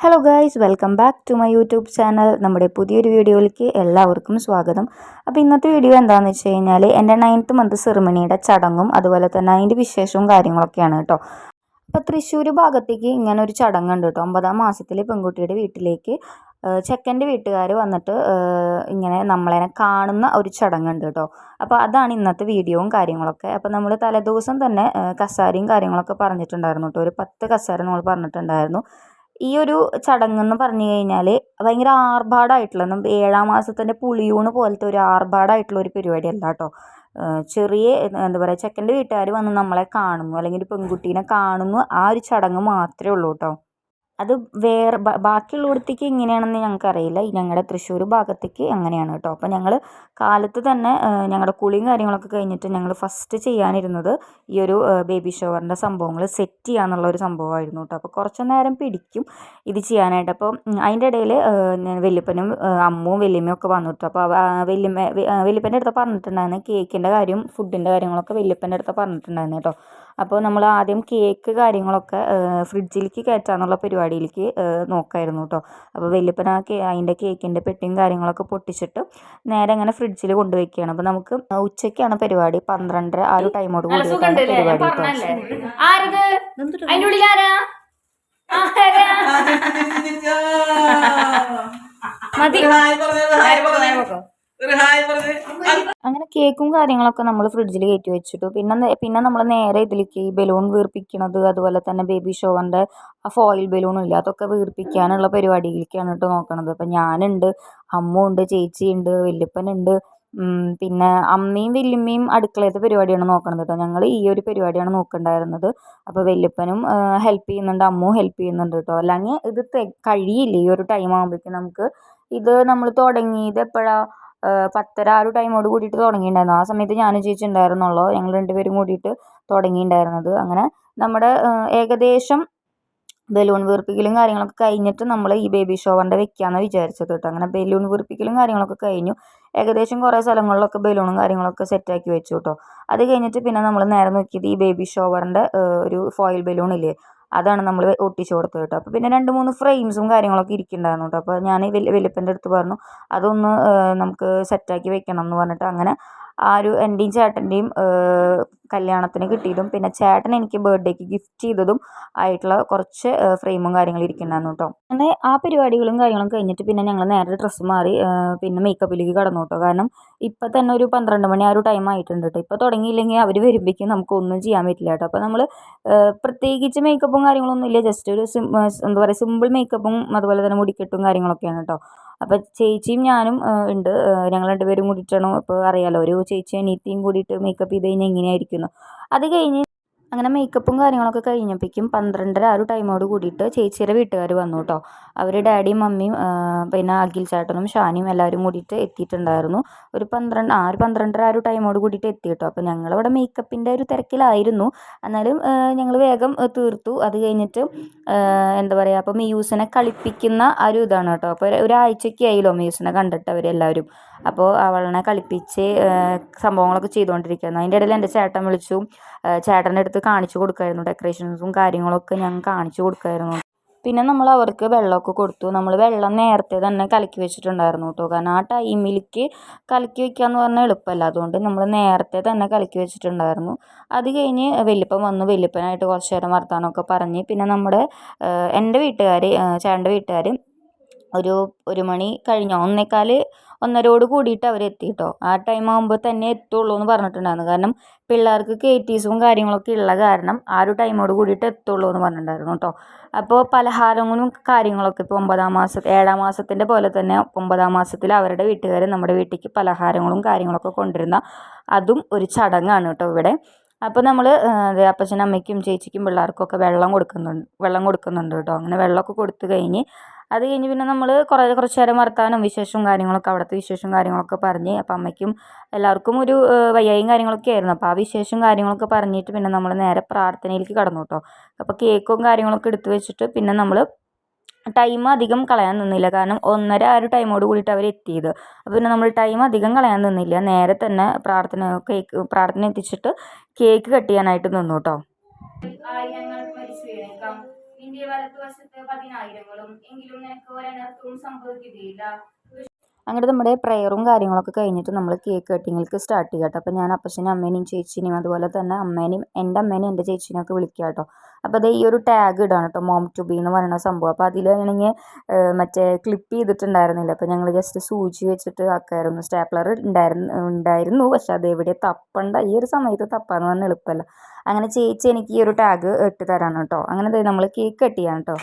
Hello guys welcome back to my YouTube channel നമ്മുടെ പുതിയൊരു വീഡിയോയിലേക്ക് എല്ലാവർക്കും സ്വാഗതം. അപ്പോൾ ഇന്നത്തെ വീഡിയോ എന്താണെന്ന് വെച്ച് കഴിഞ്ഞാൽ എന്റെ നയൻത്ത് മന്ത് സെറിമണിയുടെ ചടങ്ങും അതുപോലെ തന്നെ അതിന്റെ വിശേഷവും കാര്യങ്ങളൊക്കെയാണ് കേട്ടോ. അപ്പോൾ തൃശ്ശൂർ ഭാഗത്തേക്ക് ഇങ്ങനെ ഒരു ചടങ്ങുണ്ട് കേട്ടോ. ഒമ്പതാം മാസത്തിൽ പെൺകുട്ടിയുടെ വീട്ടിലേക്ക് ചെക്കന്റെ വീട്ടുകാർ വന്നിട്ട് ഇങ്ങനെ നമ്മളെ കാണുന്ന ഒരു ചടങ്ങുണ്ട് കേട്ടോ. അപ്പോൾ അതാണ് ഇന്നത്തെ വീഡിയോയും കാര്യങ്ങളൊക്കെ. അപ്പോൾ നമ്മൾ തലേദിവസം തന്നെ കസാരയും കാര്യങ്ങളൊക്കെ പറഞ്ഞിട്ടുണ്ടായിരുന്നു കേട്ടോ. ഒരു പത്ത് കസാര നമ്മൾ പറഞ്ഞിട്ടുണ്ടായിരുന്നു. ഈ ഒരു ചടങ്ങെന്ന് പറഞ്ഞു കഴിഞ്ഞാൽ ഭയങ്കര ആർഭാടമായിട്ടുള്ള ഏഴാം മാസത്തിന്റെ പുളിയൂണ് പോലത്തെ ഒരു ആർഭാടമായിട്ടുള്ള ഒരു പരിപാടിയല്ല കേട്ടോ. ചെറിയ എന്താ പറയുക ചെക്കന്റെ വീട്ടുകാർ വന്ന് നമ്മളെ കാണുന്നു അല്ലെങ്കിൽ ഒരു പെൺകുട്ടീനെ കാണുന്നു ആ ഒരു ചടങ്ങ് മാത്രമേ ഉള്ളൂ കേട്ടോ. അത് വേറെ ബാക്കിയുള്ളിടത്തേക്ക് എങ്ങനെയാണെന്ന് ഞങ്ങൾക്കറിയില്ല. ഞങ്ങളുടെ തൃശ്ശൂർ ഭാഗത്തേക്ക് അങ്ങനെയാണ് കേട്ടോ. അപ്പോൾ ഞങ്ങൾ കാലത്ത് തന്നെ ഞങ്ങളുടെ കുളിയും കാര്യങ്ങളൊക്കെ കഴിഞ്ഞിട്ട് ഞങ്ങൾ ഫസ്റ്റ് ചെയ്യാനിരുന്നത് ഈ ഒരു ബേബി ഷവറിന്റെ സംഭവങ്ങൾ സെറ്റ് ചെയ്യാന്നുള്ള ഒരു സംഭവമായിരുന്നു കേട്ടോ. അപ്പോൾ കുറച്ച് നേരം പിടിക്കും ഇത് ചെയ്യാനായിട്ട്. അപ്പോൾ അതിന്റെ ഇടയിൽ വല്യപ്പനും അമ്മും വല്യമ്മയും ഒക്കെ വന്നു കേട്ടോ. അപ്പോൾ വല്യമ്മ വല്യപ്പന്റെ അടുത്ത് പറഞ്ഞിട്ടുണ്ടായിരുന്നു കേക്കിന്റെ കാര്യം ഫുഡിന്റെ കാര്യങ്ങളൊക്കെ വല്യപ്പന്റെ അടുത്ത് പറഞ്ഞിട്ടുണ്ടായിരുന്നു കേട്ടോ. അപ്പോൾ നമ്മൾ ആദ്യം കേക്ക് കാര്യങ്ങളൊക്കെ ഫ്രിഡ്ജിലേക്ക് കയറ്റാന്നുള്ള പരിപാടിയിലേക്ക് നോക്കായിരുന്നു കേട്ടോ. അപ്പോൾ വലിയപ്പന അതിന്റെ കേക്കിന്റെ പെട്ടിയും കാര്യങ്ങളൊക്കെ പൊട്ടിച്ചിട്ട് നേരെ അങ്ങനെ ഫ്രിഡ്ജിൽ കൊണ്ടുവയ്ക്കുകയാണ്. അപ്പോൾ നമുക്ക് ഉച്ചയ്ക്കാണ് പരിപാടി. പന്ത്രണ്ടര ആ ഒരു ടൈമോട് കൂടി പരിപാടി കേട്ടോ. മതി. അങ്ങനെ കേക്കും കാര്യങ്ങളൊക്കെ നമ്മൾ ഫ്രിഡ്ജിൽ കയറ്റി വെച്ചിട്ടു. പിന്നെ പിന്നെ നമ്മൾ നേരെ ഇതിലേക്ക് ഈ ബലൂൺ വീർപ്പിക്കണത് അതുപോലെ തന്നെ ബേബി ഷോവറിന്റെ ആ ഫോയിൽ ബലൂൺ ഇല്ല അതൊക്കെ വീർപ്പിക്കാനുള്ള പരിപാടിയിലേക്കാണ് കേട്ടോ നോക്കണത്. അപ്പം ഞാനുണ്ട് അമ്മ ഉണ്ട് ചേച്ചിയുണ്ട് വല്യപ്പനുണ്ട് പിന്നെ അമ്മയും വല്യമ്മയും അടുക്കളയത്തെ പരിപാടിയാണ് നോക്കണത് കേട്ടോ ഞങ്ങൾ ഈ ഒരു പരിപാടിയാണ് നോക്കണ്ടായിരുന്നത്. അപ്പോൾ വല്യപ്പനും ഹെൽപ്പ് ചെയ്യുന്നുണ്ട് അമ്മയും ഹെൽപ്പ് ചെയ്യുന്നുണ്ട് കേട്ടോ അല്ലെങ്കിൽ ഇത് കഴിയില്ല ഈ ഒരു ടൈം ആകുമ്പോഴേക്കും നമുക്ക്? ഇത് നമ്മൾ തുടങ്ങിയത് എപ്പോഴാണ് പത്തര ആ ഒരു ടൈമോട് കൂടിയിട്ട് തുടങ്ങിയിട്ടുണ്ടായിരുന്നു. ആ സമയത്ത് ഞാനും ചേച്ചി ഉണ്ടായിരുന്നുള്ളൂ. ഞങ്ങൾ രണ്ടുപേരും കൂടിയിട്ട് തുടങ്ങിയിട്ടുണ്ടായിരുന്നത്. അങ്ങനെ നമ്മുടെ ഏകദേശം ബലൂൺ വീർപ്പിക്കലും കാര്യങ്ങളൊക്കെ കഴിഞ്ഞിട്ട് നമ്മൾ ഈ ബേബി ഷോവറിന്റെ വെക്കാമെന്ന് വിചാരിച്ചത് കേട്ടോ. അങ്ങനെ ബലൂൺ വീർപ്പിക്കലും കാര്യങ്ങളൊക്കെ കഴിഞ്ഞു. ഏകദേശം കുറേ സ്ഥലങ്ങളിലൊക്കെ ബലൂണും കാര്യങ്ങളൊക്കെ സെറ്റാക്കി വെച്ചു കേട്ടോ. അത് കഴിഞ്ഞിട്ട് പിന്നെ നമ്മൾ നേരെ നോക്കിയത് ഈ ബേബി ഷോവറിന്റെ ഒരു ഫോയിൽ ബലൂൺ ഇല്ലേ? അതാണ് നമ്മൾ ഒട്ടിച്ച് കൊടുത്തത് കേട്ടോ. അപ്പോൾ പിന്നെ രണ്ട് മൂന്ന് ഫ്രെയിംസും കാര്യങ്ങളൊക്കെ ഇരിക്കുന്നുണ്ടായിരുന്നു കേട്ടോ. അപ്പോൾ ഞാൻ വലിയ വലിയപ്പന്റെ അടുത്ത് പറഞ്ഞു അതൊന്ന് നമുക്ക് സെറ്റാക്കി വെക്കണം എന്ന് പറഞ്ഞിട്ട് അങ്ങനെ ആ ഒരു എന്റെയും ചേട്ടന്റെയും കല്യാണത്തിന് കിട്ടിയതും പിന്നെ ചേട്ടൻ എനിക്ക് ബർത്ത്ഡേക്ക് ഗിഫ്റ്റ് ചെയ്തതും ആയിട്ടുള്ള കുറച്ച് ഫ്രെയിമും കാര്യങ്ങളും ഇരിക്കുന്നുണ്ടായിരുന്നു കേട്ടോ അങ്ങനെ ആ പരിപാടികളും കാര്യങ്ങളും കഴിഞ്ഞിട്ട് പിന്നെ ഞങ്ങൾ നേരെ ഡ്രസ്സ് മാറി പിന്നെ മേക്കപ്പിലേക്ക് കടന്നു കേട്ടോ കാരണം ഇപ്പം തന്നെ ഒരു പന്ത്രണ്ട് മണി ആ ഒരു ടൈം ആയിട്ടുണ്ട് കേട്ടോ ഇപ്പോൾ തുടങ്ങിയില്ലെങ്കിൽ അവർ വരുമ്പോഴേക്കും നമുക്കൊന്നും ചെയ്യാൻ പറ്റില്ല കേട്ടോ അപ്പോൾ നമ്മൾ പ്രത്യേകിച്ച് മേക്കപ്പും കാര്യങ്ങളൊന്നും ഇല്ല. ജസ്റ്റ് ഒരു എന്താ പറയുക സിമ്പിൾ മേക്കപ്പും അതുപോലെ തന്നെ മുടിക്കെട്ടും കാര്യങ്ങളൊക്കെയാണ് കേട്ടോ അപ്പോൾ ചേച്ചിയും ഞാനും ഉണ്ട്. ഞങ്ങൾ രണ്ടുപേരും കൂടിയിട്ടാണ് ഇപ്പോൾ അറിയാമല്ലോ ഒരു ചേച്ചിയും അനിയത്തിയും കൂടിയിട്ട് മേക്കപ്പ് ചെയ്ത് കഴിഞ്ഞാൽ എങ്ങനെയായിരിക്കുന്നു അത് കഴിഞ്ഞ് അങ്ങനെ മേക്കപ്പും കാര്യങ്ങളൊക്കെ കഴിഞ്ഞപ്പോഴേക്കും പന്ത്രണ്ടര ആ ഒരു ടൈമോട് കൂടിയിട്ട് ചേച്ചിയുടെ വീട്ടുകാർ വന്നു കേട്ടോ അവർ ഡാഡിയും മമ്മിയും പിന്നെ അഖിൽ ചേട്ടനും ഷാനിയും എല്ലാവരും കൂടിയിട്ട് എത്തിയിട്ടുണ്ടായിരുന്നു. ഒരു പന്ത്രണ്ട് ആ ഒരു പന്ത്രണ്ടര ആ ഒരു ടൈമോട് കൂടിയിട്ട് എത്തി കേട്ടോ അപ്പോൾ ഞങ്ങളിവിടെ മേക്കപ്പിന്റെ ഒരു തിരക്കിലായിരുന്നു. എന്നാലും ഞങ്ങൾ വേഗം തീർത്തു. അത് കഴിഞ്ഞിട്ട് എന്താ പറയുക അപ്പോൾ മിയൂസിനെ കളിപ്പിക്കുന്ന ആ ഒരു ഇതാണ് കേട്ടോ അപ്പോൾ ഒരാഴ്ചയ്ക്ക് ആയില്ലോ മിയൂസിനെ കണ്ടിട്ട് അവരെല്ലാവരും. അപ്പോൾ അവളെ കളിപ്പിച്ച് സംഭവങ്ങളൊക്കെ ചെയ്തുകൊണ്ടിരിക്കുകയായിരുന്നു അതിന്റെ ഇടയിൽ എന്റെ ചേട്ടൻ വിളിച്ചു. ചേട്ടന്റെ അടുത്ത് കാണിച്ചു കൊടുക്കായിരുന്നു. ഡെക്കറേഷൻസും കാര്യങ്ങളൊക്കെ ഞാൻ കാണിച്ചു കൊടുക്കായിരുന്നു. പിന്നെ നമ്മൾ അവർക്ക് വെള്ളമൊക്കെ കൊടുത്തു. നമ്മൾ വെള്ളം നേരത്തെ തന്നെ കലക്കി വെച്ചിട്ടുണ്ടായിരുന്നു കേട്ടോ. കാരണം ആ ടൈമിലേക്ക് കലക്കി വെക്കുക എന്ന് പറഞ്ഞാൽ എളുപ്പമല്ല. അതുകൊണ്ട് നമ്മൾ നേരത്തെ തന്നെ കലക്കി വെച്ചിട്ടുണ്ടായിരുന്നു. അത് കഴിഞ്ഞ് വലിപ്പം വന്നു. വലിപ്പനായിട്ട് കുറച്ച് നേരം വർത്താനമൊക്കെ പറഞ്ഞ്. പിന്നെ നമ്മുടെ എന്റെ വീട്ടുകാർ ചേട്ടന്റെ വീട്ടുകാർ ഒരു ഒരു മണി കഴിഞ്ഞോ? ഒന്നേക്കാൽ ഒന്നരയോട് കൂടിയിട്ട് അവർ എത്തി കേട്ടോ ആ ടൈം ആകുമ്പോൾ തന്നെ എത്തുള്ളൂ എന്ന് പറഞ്ഞിട്ടുണ്ടായിരുന്നു. കാരണം പിള്ളേർക്ക് കെ ടീസും കാര്യങ്ങളൊക്കെ ഉള്ള കാരണം ആ ഒരു ടൈമോട് കൂടിയിട്ട് എത്തുള്ളൂ എന്ന് പറഞ്ഞിട്ടുണ്ടായിരുന്നു കേട്ടോ അപ്പോൾ പലഹാരങ്ങളും കാര്യങ്ങളൊക്കെ ഇപ്പോൾ ഒമ്പതാം മാസം ഏഴാം മാസത്തിന്റെ പോലെ തന്നെ ഒമ്പതാം മാസത്തിൽ അവരുടെ വീട്ടുകാർ നമ്മുടെ വീട്ടിലേക്ക് പലഹാരങ്ങളും കാര്യങ്ങളൊക്കെ കൊണ്ടുവരുന്ന അതും ഒരു ചടങ്ങാണ് കേട്ടോ ഇവിടെ. അപ്പോൾ നമ്മൾ അപ്പച്ചനും അമ്മയ്ക്കും ചേച്ചിക്കും പിള്ളേർക്കൊക്കെ വെള്ളം കൊടുക്കുന്നുണ്ട് വെള്ളം കൊടുക്കുന്നുണ്ട് കേട്ടോ അങ്ങനെ വെള്ളമൊക്കെ കൊടുത്തു കഴിഞ്ഞ് അത് കഴിഞ്ഞ് പിന്നെ നമ്മൾ കുറേ കുറച്ച് നേരം വർത്താനം വിശേഷവും കാര്യങ്ങളൊക്കെ അവിടുത്തെ വിശേഷവും കാര്യങ്ങളൊക്കെ പറഞ്ഞ് അപ്പം അമ്മയ്ക്കും എല്ലാവർക്കും ഒരു വയ്യായും കാര്യങ്ങളൊക്കെ ആയിരുന്നു. അപ്പോൾ ആ വിശേഷവും കാര്യങ്ങളൊക്കെ പറഞ്ഞിട്ട് പിന്നെ നമ്മൾ നേരെ പ്രാർത്ഥനയിലേക്ക് കടന്നു കേട്ടോ അപ്പോൾ കേക്കും കാര്യങ്ങളൊക്കെ എടുത്തു വെച്ചിട്ട് പിന്നെ നമ്മൾ ടൈം അധികം കളയാൻ നിന്നില്ല. കാരണം ഒന്നര ആ ഒരു ടൈമോട് കൂടിയിട്ട് അവർ എത്തിയത്. അപ്പോൾ പിന്നെ നമ്മൾ ടൈം അധികം കളയാൻ നിന്നില്ല. നേരെ തന്നെ പ്രാർത്ഥന കേക്ക് പ്രാർത്ഥന എത്തിച്ചിട്ട് കേക്ക് കട്ട് ചെയ്യാനായിട്ട് നിന്നു കേട്ടോ ഇന്ത്യ വലത്തുവശത്ത് പതിനായിരങ്ങളും എങ്കിലും നിനക്ക് ഒരനർത്ഥവും സംഭവിക്കുകയില്ല. അങ്ങനെ നമ്മുടെ പ്രയറും കാര്യങ്ങളൊക്കെ കഴിഞ്ഞിട്ട് നമ്മൾ കേക്ക് കട്ടിങ്ങിലേക്ക് സ്റ്റാർട്ട് ചെയ്യാം കേട്ടോ. അപ്പോൾ ഞാൻ അപ്പച്ചനും അമ്മേനെയും ചേച്ചീനെയും അതുപോലെ തന്നെ അമ്മേനെയും എന്റെ അമ്മേനെയും എന്റെ ചേച്ചീനെയും ഒക്കെ വിളിക്കുക കേട്ടോ. അപ്പോൾ അത് ഈ ഒരു ടാഗ് ഇടാണ് കേട്ടോ മോം ടു ബി എന്ന് പറയുന്ന സംഭവം. അപ്പോൾ അതിലാണെങ്കിൽ മറ്റേ ക്ലിപ്പ് ചെയ്തിട്ടുണ്ടായിരുന്നില്ല. അപ്പോൾ ഞങ്ങൾ ജസ്റ്റ് സൂചി വെച്ചിട്ട് ആക്കായിരുന്നു. സ്റ്റാപ്ലർ ഉണ്ടായിരുന്നു ഉണ്ടായിരുന്നു. പക്ഷെ അത് എവിടെ തപ്പണ്ട? ഈ ഒരു സമയത്ത് തപ്പാന്ന് പറഞ്ഞാൽ എളുപ്പമല്ല. അങ്ങനെ ചേച്ചി എനിക്ക് ഈ ഒരു ടാഗ് ഇട്ട് തരാണ് കേട്ടോ. അങ്ങനെ നമ്മൾ കേക്ക് കട്ട് ചെയ്യാം കേട്ടോ.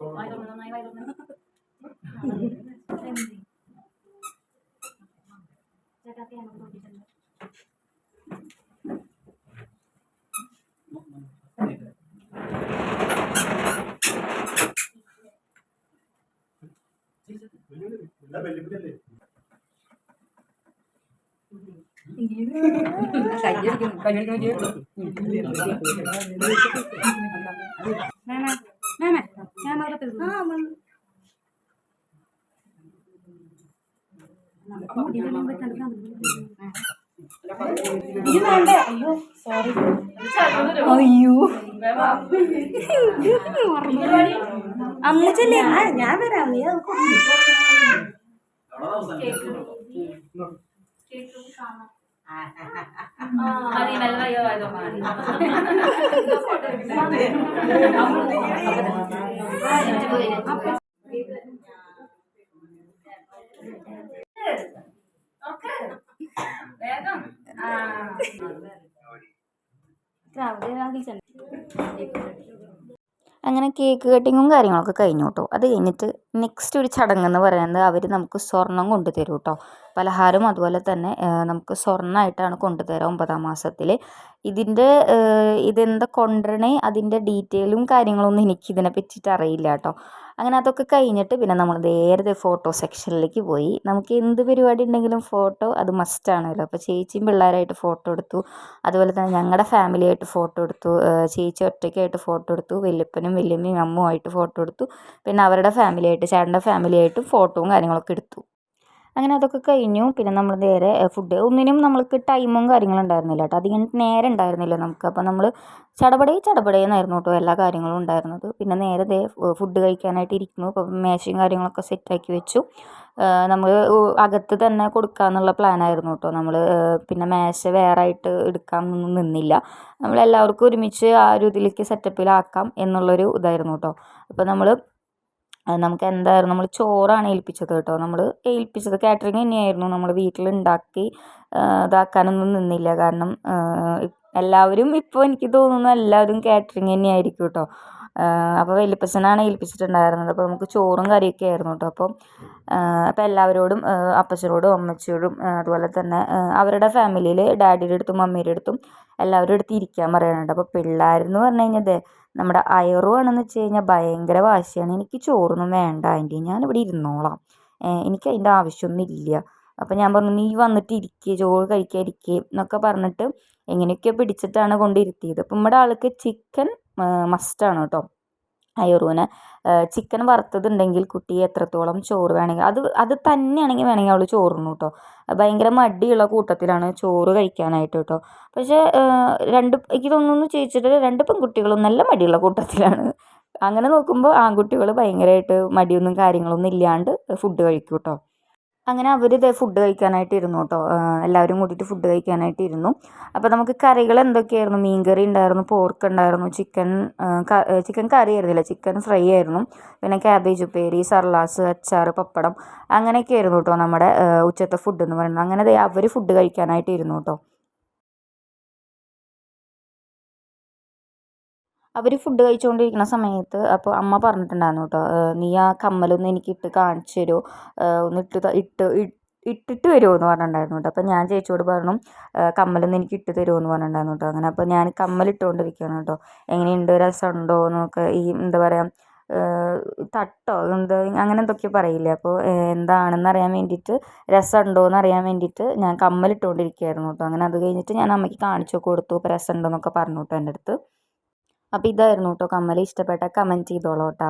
ワイドの前、ワイドの。അയ്യോ അമ്മച്ചല്ലേ ഞാൻ വരാം നീ അത് അങ്ങനെ കേക്ക് കട്ടിങ്ങും കാര്യങ്ങളൊക്കെ കഴിഞ്ഞു കേട്ടോ അത് കഴിഞ്ഞിട്ട് നെക്സ്റ്റ് ഒരു ചടങ്ങ് എന്ന് പറയുന്നത് അവർ നമുക്ക് സ്വർണം കൊണ്ടുതരും കേട്ടോ പലഹാരം അതുപോലെ തന്നെ നമുക്ക് സ്വർണമായിട്ടാണ് കൊണ്ടുതരിക ഒമ്പതാം മാസത്തിൽ ഇതിന്റെ ഇതെന്താ കൊണ്ടുവരണേ? അതിന്റെ ഡീറ്റെയിലും കാര്യങ്ങളൊന്നും എനിക്ക് ഇതിനെ പറ്റിയിട്ട് അറിയില്ല കേട്ടോ. അങ്ങനെ അതൊക്കെ കഴിഞ്ഞിട്ട് പിന്നെ നമ്മൾ നേരത്തെ ഫോട്ടോ സെക്ഷനിലേക്ക് പോയി. നമുക്ക് എന്ത് പരിപാടി ഉണ്ടെങ്കിലും ഫോട്ടോ അത് മസ്റ്റ് ആണല്ലോ. അപ്പോൾ ചേച്ചിയും പിള്ളേരായിട്ട് ഫോട്ടോ എടുത്തു. അതുപോലെ തന്നെ ഞങ്ങളുടെ ഫാമിലിയായിട്ട് ഫോട്ടോ എടുത്തു. ചേച്ചി ഒറ്റയ്ക്കായിട്ട് ഫോട്ടോ എടുത്തു. വല്യപ്പനും വല്യമ്മയും അമ്മുമായിട്ട് ഫോട്ടോ എടുത്തു. പിന്നെ അവരുടെ ഫാമിലിയായിട്ട് ചേട്ടന്റെ ഫാമിലിയായിട്ടും ഫോട്ടോയും കാര്യങ്ങളൊക്കെ എടുത്തു. അങ്ങനെ അതൊക്കെ കഴിഞ്ഞു. പിന്നെ നമ്മൾ നേരെ ഫുഡ് ഒന്നിനും നമ്മൾക്ക് ടൈമും കാര്യങ്ങളും ഉണ്ടായിരുന്നില്ല കേട്ടോ. അധികം നേരം ഉണ്ടായിരുന്നില്ല നമുക്ക്. അപ്പോൾ നമ്മൾ ചടപടേ ചടപടേന്നായിരുന്നു കേട്ടോ എല്ലാ കാര്യങ്ങളും ഉണ്ടായിരുന്നത്. പിന്നെ നേരെ ദേ ഫുഡ് കഴിക്കാനായിട്ട് ഇരിക്കുന്നു. അപ്പോൾ മേശയും കാര്യങ്ങളൊക്കെ സെറ്റാക്കി വെച്ചു. നമ്മൾ അകത്ത് തന്നെ കൊടുക്കാമെന്നുള്ള പ്ലാനായിരുന്നു കേട്ടോ. നമ്മൾ പിന്നെ മേശ വേറെ ആയിട്ട് എടുക്കാനൊന്നും നിന്നില്ല. നമ്മളെല്ലാവർക്കും ഒരുമിച്ച് ആ ഒരു ഇതിലേക്ക് സെറ്റപ്പിലാക്കാം എന്നുള്ളൊരു ഇതായിരുന്നു കേട്ടോ. അപ്പോൾ നമ്മൾ നമുക്ക് എന്തായിരുന്നു നമ്മൾ ചോറാണ് ഏൽപ്പിച്ചത് കേട്ടോ. നമ്മൾ ഏൽപ്പിച്ചത് കാറ്ററിംഗ് തന്നെയായിരുന്നു. നമ്മൾ വീട്ടിലുണ്ടാക്കി ഇതാക്കാനൊന്നും നിന്നില്ല. കാരണം എല്ലാവരും ഇപ്പോൾ എനിക്ക് തോന്നുന്നു എല്ലാവരും കാറ്ററിംഗ് തന്നെയായിരിക്കും കേട്ടോ. അപ്പോൾ വലിയപ്പച്ചനാണ് ഏൽപ്പിച്ചിട്ടുണ്ടായിരുന്നത്. അപ്പോൾ നമുക്ക് ചോറും കറിയൊക്കെ ആയിരുന്നു കേട്ടോ. അപ്പം അപ്പോൾ എല്ലാവരോടും അപ്പച്ചനോടും അമ്മച്ചിയോടും അതുപോലെ തന്നെ അവരുടെ ഫാമിലിയിൽ ഡാഡിയുടെ അടുത്തും മമ്മിയുടെ അടുത്തും എല്ലാവരുടെ അടുത്ത് ഇരിക്കാൻ പറയാനുണ്ട്. അപ്പോൾ പിള്ളേരെന്ന് പറഞ്ഞു കഴിഞ്ഞാൽ നമ്മുടെ അയറു ആണെന്ന് വെച്ച് കഴിഞ്ഞാൽ ഭയങ്കര വാശിയാണ്. എനിക്ക് ചോറൊന്നും വേണ്ട ആന്റി. ഞാനിവിടെ ഇരുന്നോളാം. എനിക്ക് അതിന്റെ ആവശ്യമൊന്നും ഇല്ല. അപ്പം ഞാൻ പറഞ്ഞു നീ വന്നിട്ട് ഇരിക്കുക ചോറ് കഴിക്കാൻ ഇരിക്കുക എന്നൊക്കെ പറഞ്ഞിട്ട് എങ്ങനെയൊക്കെയോ പിടിച്ചിട്ടാണ് കൊണ്ടിരുത്തിയത് അപ്പം നമ്മുടെ ആൾക്ക് ചിക്കൻ മസ്റ്റാണ് കേട്ടോ. അയറൂന് ചിക്കൻ വറുത്തതുണ്ടെങ്കിൽ കുട്ടി എത്രത്തോളം ചോറ് വേണമെങ്കിൽ അത് അത് തന്നെയാണെങ്കിൽ വേണമെങ്കിൽ അവൾ ചോറുണ്ണു കേട്ടോ. ഭയങ്കര മടിയുള്ള കൂട്ടത്തിലാണ് ചോറ് കഴിക്കാനായിട്ട് കേട്ടോ. പക്ഷേ രണ്ട് എനിക്ക് തോന്നുന്നു ചോദിച്ചിട്ട് രണ്ട് പെൺകുട്ടികളും നല്ല മടിയുള്ള കൂട്ടത്തിലാണ്. അങ്ങനെ നോക്കുമ്പോൾ ആൺകുട്ടികൾ ഭയങ്കരമായിട്ട് മടിയൊന്നും കാര്യങ്ങളൊന്നും ഇല്ലാണ്ട് ഫുഡ് കഴിക്കും കേട്ടോ. അങ്ങനെ അവർ ഇതേ ഫുഡ് കഴിക്കാനായിട്ട് ഇരുന്നു കേട്ടോ എല്ലാവരും കൂടിയിട്ട് ഫുഡ് കഴിക്കാനായിട്ട് ഇരുന്നു. അപ്പോൾ നമുക്ക് കറികൾ എന്തൊക്കെയായിരുന്നു? മീൻ കറി ഉണ്ടായിരുന്നു പോർക്ക് ഉണ്ടായിരുന്നു ചിക്കൻ ചിക്കൻ കറി ആയിരുന്നില്ല. ചിക്കൻ ഫ്രൈ ആയിരുന്നു. പിന്നെ ക്യാബേജ് ഉപ്പേരി സർലാസ് അച്ചാർ പപ്പടം അങ്ങനെയൊക്കെ ആയിരുന്നു കേട്ടോ നമ്മുടെ ഉച്ചത്തെ ഫുഡ് എന്ന് പറയുന്നത്. അങ്ങനെ അവർ ഫുഡ് കഴിക്കാനായിട്ട് ഇരുന്നു കേട്ടോ അവർ ഫുഡ് കഴിച്ചുകൊണ്ടിരിക്കുന്ന സമയത്ത് അപ്പോൾ അമ്മ പറഞ്ഞിട്ടുണ്ടായിരുന്നു കേട്ടോ നീ ആ കമ്മലൊന്ന് എനിക്ക് ഇട്ട് കാണിച്ചു തരുമോ ഒന്ന് ഇട്ട് ഇട്ട് ഇട്ടിട്ട് വരുമോ എന്ന് പറഞ്ഞിട്ടുണ്ടായിരുന്നു കേട്ടോ അപ്പോൾ ഞാൻ ചേച്ചിയോട് പറഞ്ഞു കമ്മലൊന്ന് എനിക്ക് ഇട്ട് തരുമോ എന്ന് പറഞ്ഞിട്ടുണ്ടായിരുന്നു കേട്ടോ അങ്ങനെ അപ്പോൾ ഞാൻ കമ്മലിട്ടുകൊണ്ടിരിക്കുകയാണ് കേട്ടോ എങ്ങനെയുണ്ട്? രസമുണ്ടോ? എന്നൊക്കെ ഈ എന്താ പറയുക തട്ടോ എന്താ അങ്ങനെ എന്തൊക്കെയോ പറയില്ല? അപ്പോൾ എന്താണെന്ന് അറിയാൻ വേണ്ടിയിട്ട് രസമുണ്ടോ എന്ന് അറിയാൻ വേണ്ടിയിട്ട് ഞാൻ കമ്മലിട്ടുകൊണ്ടിരിക്കുകയായിരുന്നു കേട്ടോ അങ്ങനെ അത് കഴിഞ്ഞിട്ട് ഞാൻ അമ്മയ്ക്ക് കാണിച്ചു കൊടുത്തു ഇപ്പോൾ രസമുണ്ടെന്നൊക്കെ പറഞ്ഞു കേട്ടോ എന്റെ അടുത്ത്. അപ്പോൾ ഇതായിരുന്നു കേട്ടോ കമ്മൽ ഇഷ്ടപ്പെട്ട കമന്റ് ചെയ്തോളൂ കേട്ടോ.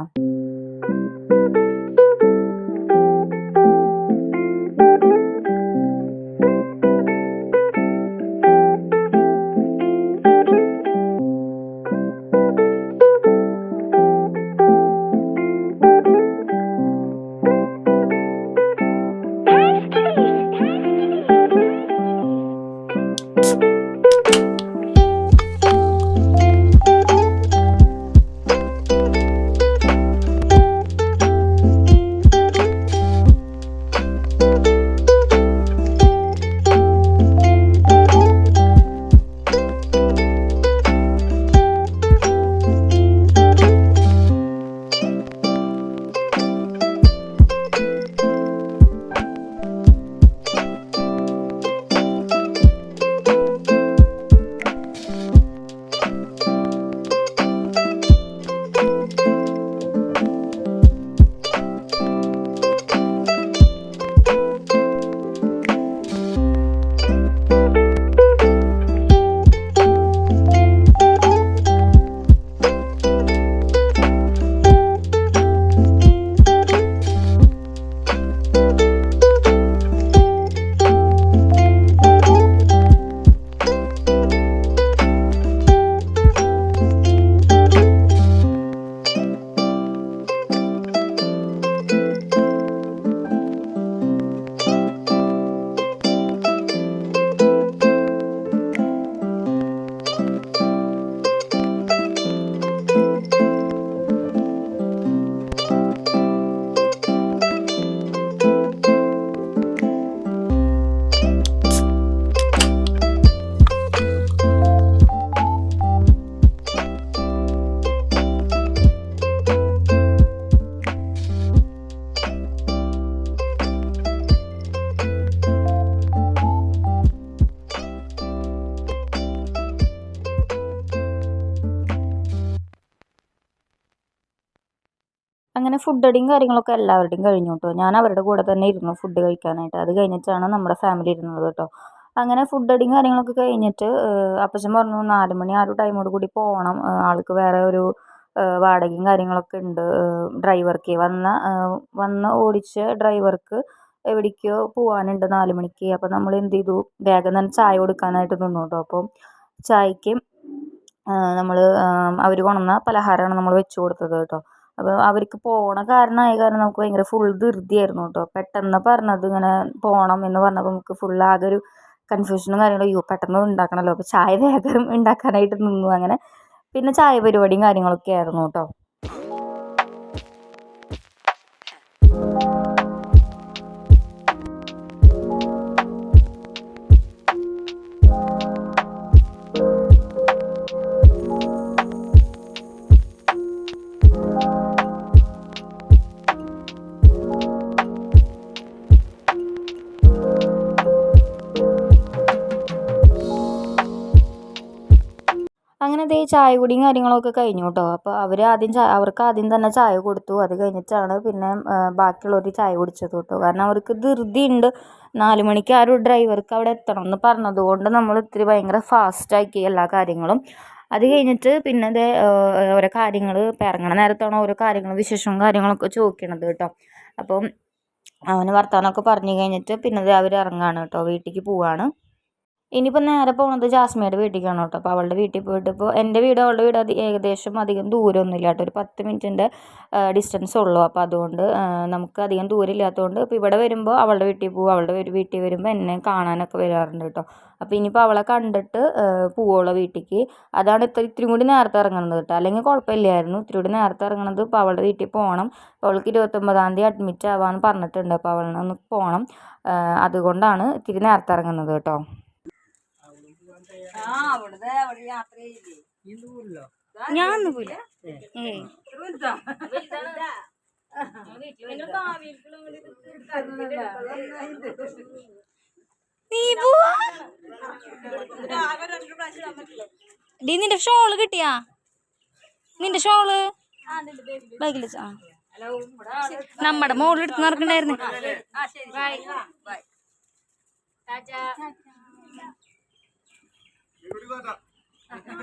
ഫുഡ് അടിയും കാര്യങ്ങളൊക്കെ എല്ലാവരുടെയും കഴിഞ്ഞു കേട്ടോ. ഞാൻ അവരുടെ കൂടെ തന്നെ ഇരുന്നു ഫുഡ് കഴിക്കാനായിട്ട്. അത് കഴിഞ്ഞിട്ടാണ് നമ്മുടെ ഫാമിലി ഇരുന്നത് കേട്ടോ. അങ്ങനെ ഫുഡ് അടിയും കാര്യങ്ങളൊക്കെ കഴിഞ്ഞിട്ട് അപ്പച്ചൻ പറഞ്ഞു നാല് മണി ആ ഒരു ടൈമോട് കൂടി പോകണം ആൾക്ക് വേറെ ഒരു വാടകയും കാര്യങ്ങളൊക്കെ ഉണ്ട്. ഡ്രൈവർക്ക് വന്ന വന്ന് ഓടിച്ച ഡ്രൈവർക്ക് എവിടേക്കോ പോകാനുണ്ട് നാല് മണിക്ക്. അപ്പോൾ നമ്മൾ എന്ത് ചെയ്തു? വേഗം തന്നെ ചായ കൊടുക്കാനായിട്ട് നിന്നു കേട്ടോ. അപ്പം ചായക്ക് നമ്മൾ അവർ കൊണ്ടുവന്ന പലഹാരമാണ് നമ്മൾ വെച്ച് കൊടുത്തത് കേട്ടോ. അപ്പോൾ അവർക്ക് പോണ കാരണമായ കാരണം നമുക്ക് ഭയങ്കര ഫുൾ ധൃതിയായിരുന്നു കേട്ടോ. പെട്ടെന്ന് പറഞ്ഞത് ഇങ്ങനെ പോകണം എന്ന് പറഞ്ഞപ്പോൾ നമുക്ക് ഫുൾ ആകെ ഒരു കൺഫ്യൂഷനും കാര്യങ്ങളും അയ്യോ പെട്ടെന്ന് ഉണ്ടാക്കണമല്ലോ അപ്പോൾ ചായ വേഗം ഉണ്ടാക്കാനായിട്ട് നിന്നു അങ്ങനെ. പിന്നെ ചായ പരിപാടിയും കാര്യങ്ങളൊക്കെ ആയിരുന്നു കേട്ടോ. ചായ കുടിയും കാര്യങ്ങളൊക്കെ കഴിഞ്ഞു കേട്ടോ അപ്പോൾ അവർ ആദ്യം അവർക്ക് ആദ്യം തന്നെ ചായ കൊടുത്തു. അത് കഴിഞ്ഞിട്ടാണ് പിന്നെ ബാക്കിയുള്ളവർ ചായ കുടിച്ചത് കേട്ടോ. കാരണം അവർക്ക് ധൃതിയുണ്ട്. നാല് മണിക്ക് ആ ഒരു ഡ്രൈവർക്ക് അവിടെ എത്തണം എന്ന് പറഞ്ഞതുകൊണ്ട് നമ്മൾ ഇത്തിരി ഭയങ്കര ഫാസ്റ്റാക്കി എല്ലാ കാര്യങ്ങളും. അത് കഴിഞ്ഞിട്ട് പിന്നെ ദേ ഓരോ കാര്യങ്ങൾ ഇറങ്ങണ നേരത്താണ് ഓരോ കാര്യങ്ങൾ വിശേഷവും കാര്യങ്ങളൊക്കെ ചോദിക്കണത് കേട്ടോ. അപ്പം അവന് വർത്തമാനമൊക്കെ പറഞ്ഞു കഴിഞ്ഞിട്ട് പിന്നെ അവർ ഇറങ്ങുകയാണ് കേട്ടോ വീട്ടിലേക്ക് പോവാണ്. ഇനിയിപ്പോൾ നേരെ പോകുന്നത് ജാസ്മിയുടെ വീട്ടിലേക്കാണ് കേട്ടോ. അപ്പോൾ അവളുടെ വീട്ടിൽ പോയിട്ട് ഇപ്പോൾ എന്റെ വീട് അവളുടെ വീട് അത് ഏകദേശം അധികം ദൂരമൊന്നുമില്ല കേട്ടോ. ഒരു പത്ത് മിനിറ്റിന്റെ ഡിസ്റ്റൻസ് ഉള്ളൂ. അപ്പോൾ അതുകൊണ്ട് നമുക്ക് അധികം ദൂരം ഇല്ലാത്തതുകൊണ്ട് ഇപ്പോൾ ഇവിടെ വരുമ്പോൾ അവളുടെ വീട്ടിൽ പോകും അവളുടെ വീട്ടിൽ വരുമ്പോൾ എന്നെ കാണാനൊക്കെ വരാറുണ്ട് കേട്ടോ. അപ്പോൾ ഇനിയിപ്പോൾ അവളെ കണ്ടിട്ട് പോവുള്ളൂ വീട്ടിലേക്ക് അതാണ് ഇത്ര ഇത്തിരി കൂടി നേരത്തെ ഇറങ്ങുന്നത് കേട്ടോ. അല്ലെങ്കിൽ കുഴപ്പമില്ലായിരുന്നു. ഇത്തിരി കൂടി നേരത്തെ ഇറങ്ങുന്നത് ഇപ്പോൾ അവളുടെ വീട്ടിൽ പോകണം. അവൾക്ക് ഇരുപത്തൊമ്പതാം തീയതി അഡ്മിറ്റ് ആവാമെന്ന് പറഞ്ഞിട്ടുണ്ട്. അപ്പോൾ അവളിനൊന്ന് പോകണം. അതുകൊണ്ടാണ് ഇത്തിരി നേരത്തെ ഇറങ്ങുന്നത് കേട്ടോ ആ അവിടുത്തെ അവിടെ യാത്ര ചെയ്യില്ലേ ഞാൻ പോയില്ല നീ ഡി നിന്റെ ഷോൾ കിട്ടിയാ? നിന്റെ ഷോൾ? ബാഗിൽ ആ. നമ്മുടെ മോളിൽ എടുത്ത് നടക്കണ്ടായിരുന്നു.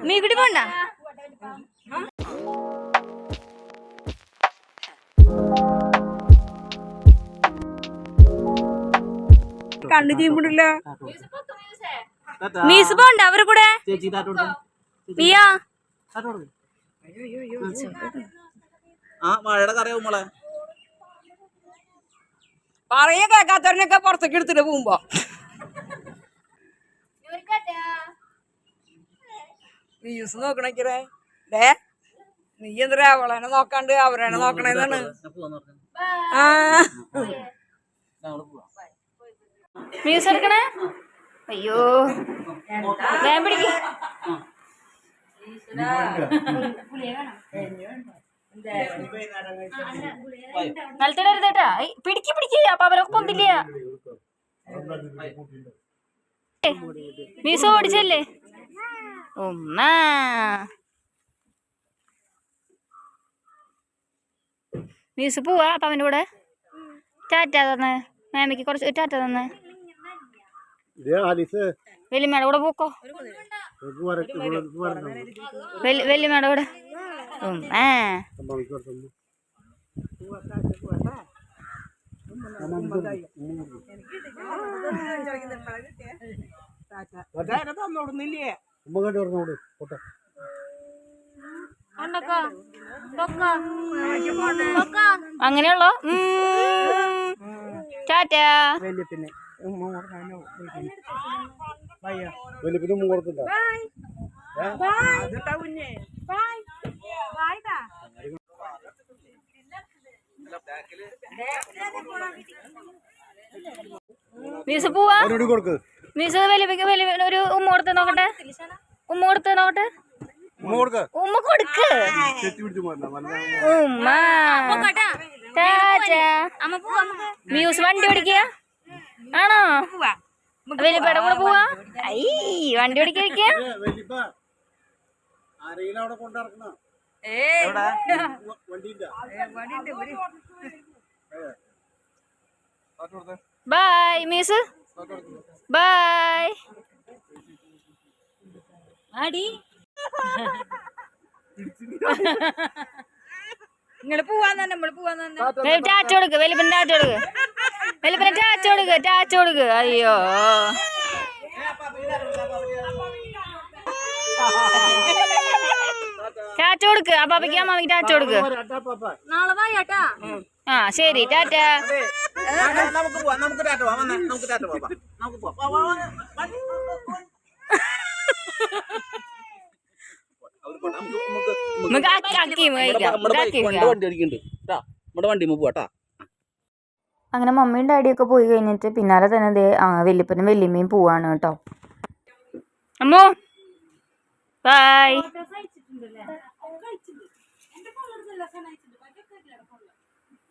മീക്കുട്ടി പോണ്ട? കണ്ണു ചീമ്പിടില്ല. മീസ് പോണ്ട അവരെ കൂടെ. ആ മഴയുടെ കറിയാവും മോളെ? പറയ കേക്കാത്തവരനൊക്കെ പുറത്തേക്ക് എടുത്തിട്ട് പോകുമ്പോ. വ്യൂസ് നോക്കണേ ഡേ നീ എന്തിനാ അവളെന്നെ നോക്കാണ്ട് അവരെന്നെ നോക്കണേന്നാണ്. ആ. എടുക്കണേ? അയ്യോ. വേഗം പിടിക്ക്. നിലത്തിടരുതേട്ടാ പിടിക്ക് പിടിക്ക്. അപ്പൊ അവരൊക്കെ പൊന്തില്ല? മീസ ഓടിച്ചല്ലേ? ഉമ്മ മീസ് പോവാ അപ്പൊ അവന്റെ കൂടെ ടാറ്റ തന്നെ മാമിക്ക് കുറച്ച് ടാറ്റ തന്നെ ആലിസ് വെല്ലിമ്മയുടെ കൂടെ പോക്കോ എനിക്ക് വരട്ടെ എനിക്ക് വരണം വെല്ലി വെല്ലിമ്മയുടെ കൂടെ ഉമ്മ ഉമ്മ കണ്ടു പറഞ്ഞോട് പോട്ടെ. അങ്ങനെയുള്ളോ? ടാറ്റ. വലിയ ഉമ്മ കൊടുക്കണ്ട മീസ് പോവാ? കൊടുക്ക്. വലിയ ഒരു ഉമ്മ കൊടുത്ത് നോക്കട്ടെ. ഉമ്മ കൊടുത്ത് നോക്കട്ടെ. ഉമ്മ കൊടുക്ക. ഉമ്മ മ്യൂസ് വണ്ടി ഓടിക്കുക? ആണോ? വലിയപ്പയുടെ കൂടെ പോവാ? ഐ വണ്ടി ഓടിക്കുക ബായ് മീസ് ബൈ അടി നിങ്ങൾ പോവാന്ന് തന്നെ നമ്മൾ പോവാന്ന് തന്നെ. ടാച്ച് കൊടുക്ക് വലിയപ്പൻ ടാച്ച് കൊടുക്ക് വലിയപ്പനെ ടാച്ച് കൊടുക്ക് ടാച്ച് കൊടുക്ക് അയ്യോ. ടാച്ച് കൊടുക്ക് ആ പാപ്പയ്ക്ക് അമ്മാമിക്ക് ടാറ്റ കൊടുക്ക് നാളെ വായാട്ടാ ആ ശരി ടാറ്റ. നമുക്ക് പോവാം നമുക്ക് ടാറ്റ പോവാം. വന്നേ നമുക്ക് ടാറ്റ പോവാം. നമുക്ക് പോവാം. നമ്മുടെ. വണ്ടി പോവാട്ടാ അങ്ങനെ മമ്മിയും ഡാഡിയൊക്കെ പോയി കഴിഞ്ഞിട്ട് പിന്നാലെ തന്നെ ദേ ആ വല്യപ്പനും വല്യമ്മയും പോവാണ് കേട്ടോ. അമ്മോ ബൈ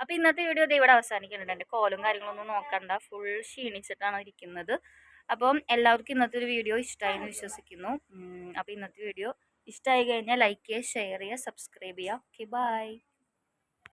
അപ്പൊ ഇന്നത്തെ വീഡിയോ ഇവിടെ അവസാനിക്കുന്നുണ്ട്. എന്റെ കോലും കാര്യങ്ങളൊന്നും നോക്കണ്ട. ഫുൾ ക്ഷീണിച്ചിട്ടാണ് ഇരിക്കുന്നത്. അപ്പം എല്ലാവർക്കും ഇന്നത്തെ ഒരു വീഡിയോ ഇഷ്ടമായി എന്ന് വിശ്വസിക്കുന്നു അപ്പൊ അപ്പോൾ ഇന്നത്തെ വീഡിയോ ഇഷ്ടമായി കഴിഞ്ഞാൽ ലൈക്ക് ചെയ്യുക ഷെയർ ചെയ്യുക സബ്സ്ക്രൈബ് ചെയ്യുക. Okay bye